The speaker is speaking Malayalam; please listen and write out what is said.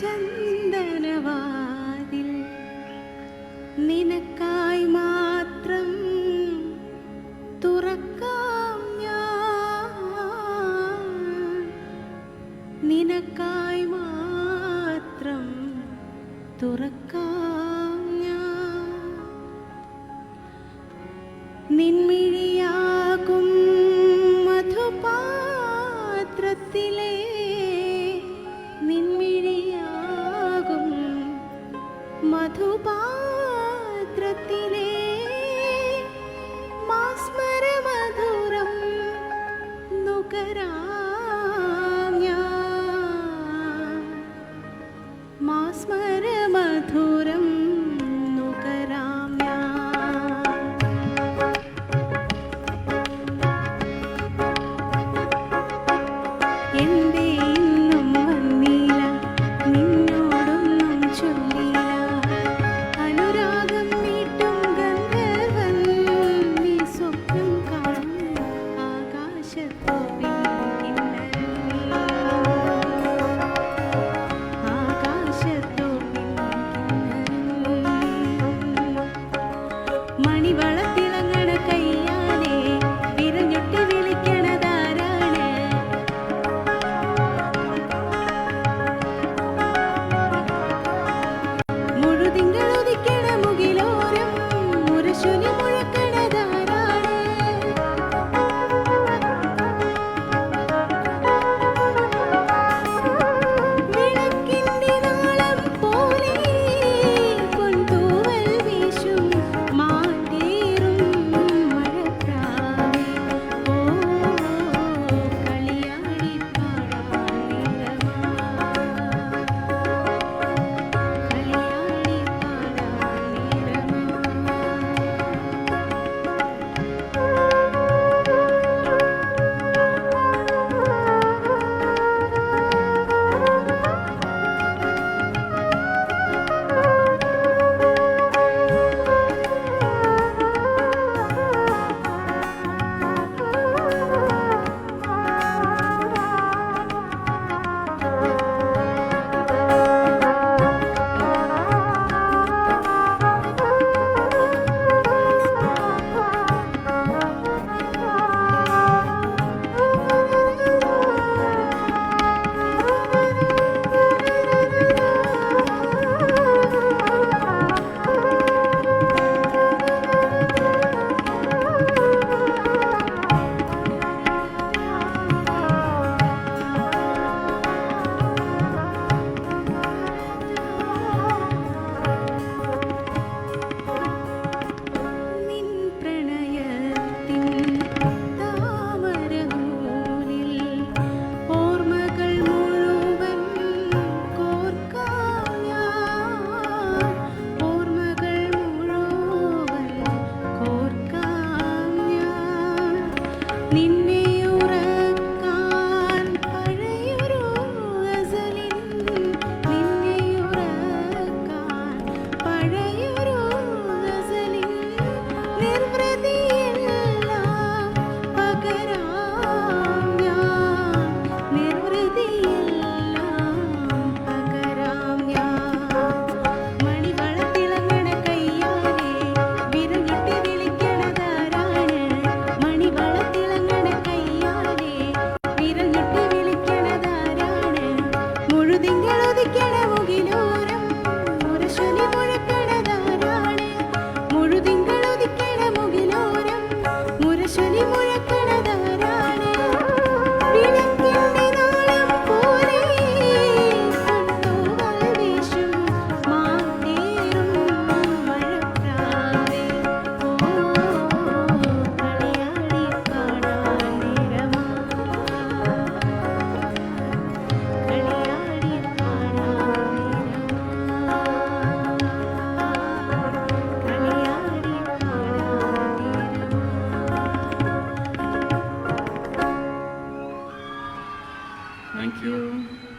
ചന്ദനവാതിൽ നിനക്കായി മാത്രം തുറക്കാം ഞാൻ. നിനക്കായി മാത്രം തുറക്കാം ഞാൻ. നിൻമിഴിയാകും മധുപാത്രത്തിലെ தூரத்திலே மணிவளத்தில் Thank, you. you.